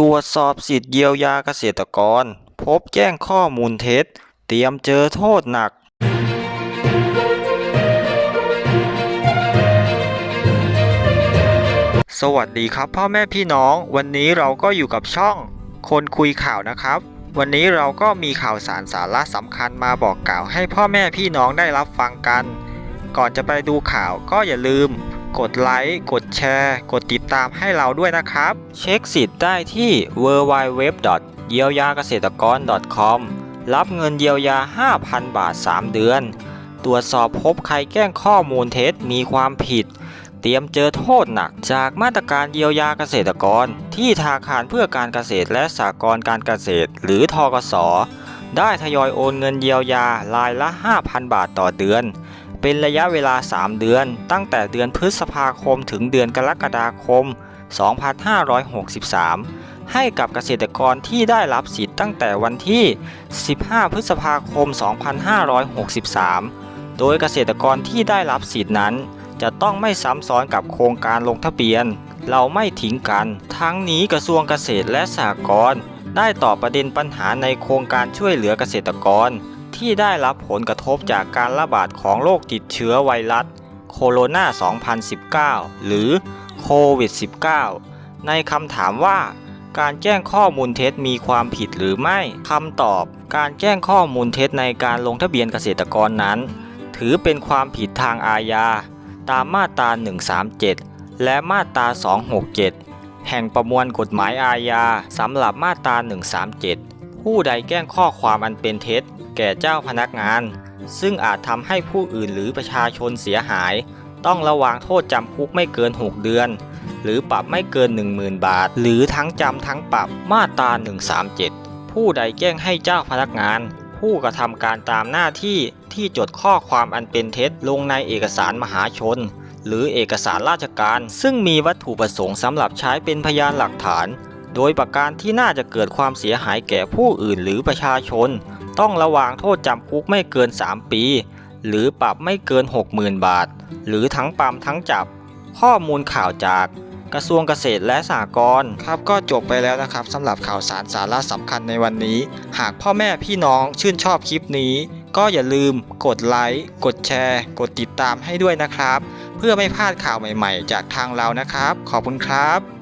ตรวจสอบสิทธิเยียวยาเกษตรกร พบแจ้งข้อมูลเท็จ เตรียมเจอโทษหนัก สวัสดีครับพ่อแม่พี่น้อง วันนี้เราก็อยู่กับช่อง คนคุยข่าวนะครับ วันนี้เราก็มีข่าวสารสาระสำคัญมาบอกกล่าวให้พ่อแม่พี่น้องได้รับฟังกัน ก่อนจะไปดูข่าวก็อย่าลืม กดไลค์ กดแชร์ กดติดตามให้เราด้วยนะครับ เช็คสิทธิ์ได้ที่ www. เยียวยาเกษตรกร .com รับเงินเยียวยา 5,000 บาท 3 เดือน ตรวจสอบพบใครแกล้งข้อมูลเท็จมีความผิด เตรียมเจอโทษหนักจากมาตรการเยียวยาเกษตรกร ที่ธนาคารเพื่อการเกษตรและสหกรณ์การเกษตร หรือทกสได้ทยอยโอนเงินเยียวยารายละ 5,000 บาทต่อเดือน เป็นระยะเวลา 3 เดือน ตั้งแต่เดือนพฤษภาคมถึงเดือนกรกฎาคม 2563 ให้กับเกษตรกรที่ได้รับสิทธิ์ตั้งแต่วันที่ 15 พฤษภาคม 2563 โดยเกษตรกรที่ได้รับสิทธินั้น จะต้องไม่ซ้ำซ้อนกับโครงการลงทะเบียน เราไม่ทิ้งกัน ทั้งนี้กระทรวงเกษตรและสหกรณ์ได้ตอบประเด็นปัญหาในโครงการช่วยเหลือเกษตรกร ที่ได้รับผลกระทบจากการระบาดของโรคติดเชื้อไวรัสโคโรนา 2019 หรือโควิด -19 ในคำถามว่าการแจ้งข้อมูลเท็จมีความผิดหรือไม่คำตอบ การแจ้งข้อมูลเท็จในการลงทะเบียนเกษตรกรนั้น ถือเป็นความผิดทางอาญา ตามมาตรา 137 และมาตรา 267 แห่งประมวลกฎหมายอาญาสำหรับมาตรา 137 ผู้ใดแกล้งข้อความอันเป็นเท็จ แก่เจ้าพนักงาน ซึ่งอาจทำให้ผู้อื่นหรือประชาชนเสียหาย ต้องระวางโทษจำคุกไม่เกิน 6 เดือน หรือปรับไม่เกิน 10,000 บาท หรือทั้งจำทั้งปรับมาตรา 137 ผู้ใดแจ้งให้เจ้าพนักงาน ผู้กระทำการตามหน้าที่ที่จดข้อความอันเป็นเท็จลงในเอกสารมหาชน หรือเอกสารราชการ ซึ่งมีวัตถุประสงค์สำหรับใช้เป็นพยานหลักฐาน โดยประการที่น่าจะเกิดความเสียหายแก่ผู้อื่นหรือประชาชน ต้องระวางโทษจำคุกไม่เกิน 3 ปี หรือปรับไม่เกิน 60,000 บาท หรือทั้งปรับทั้งจับ ข้อมูลข่าวจากกระทรวงเกษตรและสหกรณ์ครับก็จบไปแล้วนะครับสำหรับข่าวสารสาระสำคัญในวันนี้ หากพ่อแม่พี่น้องชื่นชอบคลิปนี้ ก็อย่าลืมกดไลค์กดแชร์ กดติดตามให้ด้วยนะครับ เพื่อไม่พลาดข่าวใหม่ๆ จากทางเรานะครับ ขอบคุณครับ